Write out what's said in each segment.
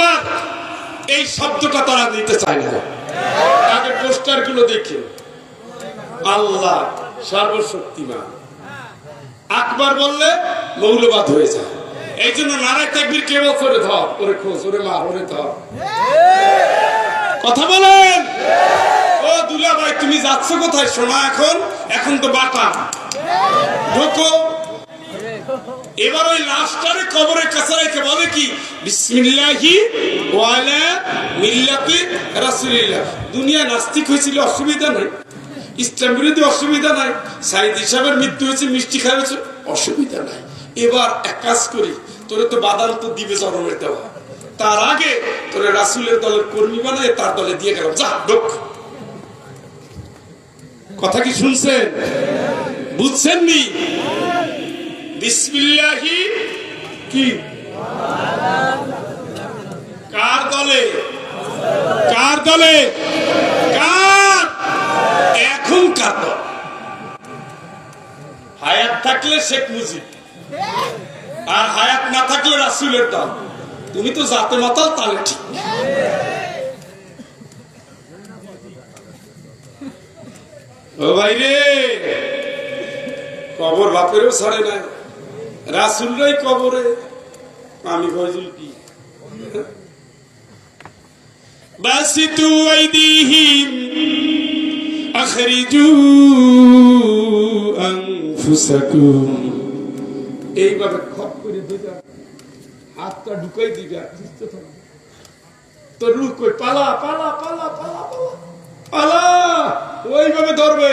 আকবার এই শব্দটা তারা দিতে চায় না। আগে পোস্টারগুলো দেখে। আল্লাহ সর্বশক্তিমান। আকবার বললে, মৌলবাদ হয়ে যায়। এই জন্য নারায় তাকবির কে বলছে? ওরে ধর, ওরে খোঁজ, ওরে মার, ওরে ধর। কথা বলেন? ও দুলা ভাই তুমি যাচ্ছ কোথায়? শোনা এখন। এখন তো বাটা। ঢোকো। এবার ওই লাশটারে কবরের কাছে রেখে বলে কি, বিসমিল্লাহি ওয়ালা মিল্লাতি রাসূলিল্লাহ। দুনিয়া নাস্তিক হয়েছিল, অসুবিধা নাই। ইসলাম বিরোধী অসুবিধা নাই। সাইদ হিসাবের মৃত্যু হয়েছে, মিষ্টি খাওয়াছে অসুবিধা নাই। এবার এক কাজ করি, তোরে তো বাদাম তো দিবে জন্মের দেওয়া। তার আগে তোরে রাসূলের দলের কর্মী বানায়, তার দলে দিয়ে গেলাম। যা, ঢোক। কথা কি শুনছেন? বুঝছেন নি বিসমিল্লাহি কি? কার দলে? কার দলে? কার? এখন কার দল? হায়াত থাকলে শেখ মুজিব, আর হায়াত না থাকলে রাসুলের দল। তুমি তো জাতে মাতাল, তাহলে ঠিক। ও ভাই রে কবর বাপেরও ছাড়ে নাই। রাসুলরাই কবরে। আমি ফজল কি? বাসিতু আইদিহিম আখরিজু আনফুসাকুম। এইভাবে খপ করে দিবা। হাতটা ঢুকাই দিবা। থাকবে তো রুখ পালা পালা পালা পালা পালা পালা। ওইভাবে ধরবে।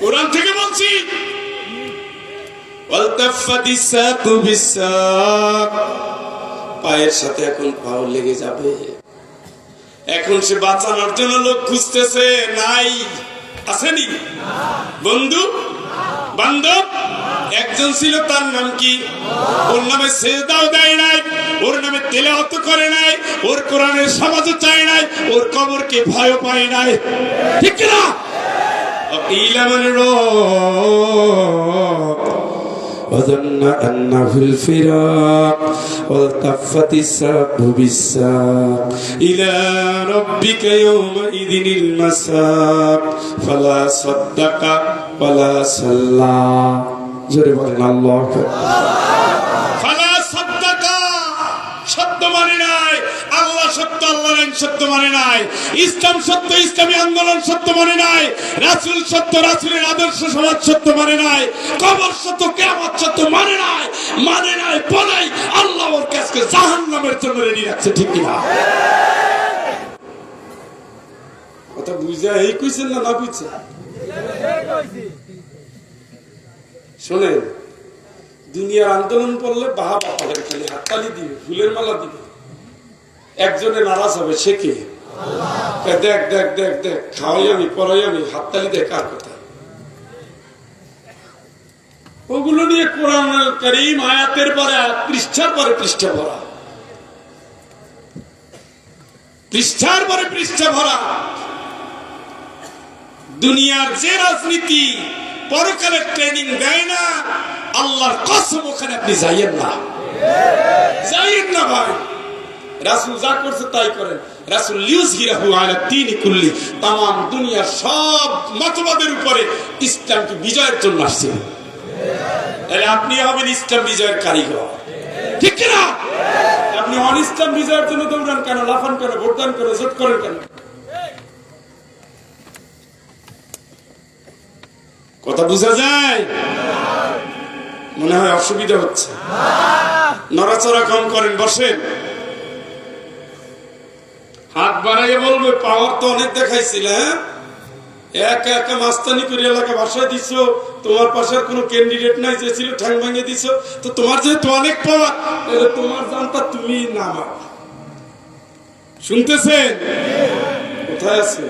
কোরআন থেকে বলছি। পায়ের সাথে এখন পাও লেগে যাবে। এখন সে বাঁচানোর জন্য লোক খুঁজতেছে, নাই। আসেনি? বন্ধু? বান্ধব একজন ছিল, তার নাম কি? ওর নামে সেজদাও দেয় নাই, ওর নামে তেলাওয়াত করে নাই, ওর কোরআনের সমাজও চায় নাই, ওর কবরকে ভয় পায় নাই। ঠিক না وقيل من راق وظن أنه الفراق والتفت الساق بالساق إلى ربك يومئذ المساق فلا صدق ولا صلى جرب الله সত্য মানে নাই। ইসলাম সত্য, ইসলামী আন্দোলন সত্য মানে নাই। রাসূল সত্য, রাসূলের আদর্শ সমাজ সত্য মানে নাই। কবর সত্য, কিয়ামত সত্য মানে নাই। মানে নাই, বলাই আল্লাহ ওর কাছে জাহান্নামের জন্য রেডি রাখছে, ঠিক কি না কথা বুঝা, এই কইছেন না না বুঝছেন শোনেন, দুনিয়ার আন্দোলন করলে বাহা বাপাদের খালি হাততালি দিবে ফুলের মালা দিবে। একজনে নারাজ হবে, সে কে? দেখ দেখ দেখ দেখ খাওয়াই আমি পড়াই আমি হাততালি দেখ কার কথা? ওগুলো নিয়ে কোরআন করিম আয়াতের পরে, পৃষ্ঠার পরে পৃষ্ঠা ভরা। পৃষ্ঠার পরে পৃষ্ঠা ভরা। দুনিয়ার যে রাজনীতি পরকালের ট্রেনিং দেয় না, আল্লাহর কসম ওখানে আপনি যাইয়েন না। যাইয়েন না ভাই। রাসূল যা করছে তাই করেন। রাসূল লিউজ হিরাহু আলা কুল্লি তাম দুনিয়ার সব মতবাদের উপরে ইসলামকে বিজয়ের জন্য তাহলে আপনি হবেন ইসলাম বিজয়ের কারিগর। ঠিক আপনি অন ইসলাম বিজয়ের জন্য দৌড়ান কেন, লাফান কেন, ভোটদান জোট করেন কেন? কথা বোঝা যায়? মনে হয় অসুবিধা হচ্ছে। নড়াচড়া কম করেন, বসেন। হাত বাড়াইয়া বলবে, পাওয়ার তো অনেক দেখাইছিল হ্যাঁ? একা একা মাস্তানি করে এলাকা ভাষায় দিছ, তোমার পাশের কোনো ক্যান্ডিডেট নাই যে ছিল, ঠ্যাং ভাঙে দিছ। তো তোমার যেহেতু অনেক পাওয়ার তোমার জানটা তুমি নামা শুনতেছেন? কোথায় আছে?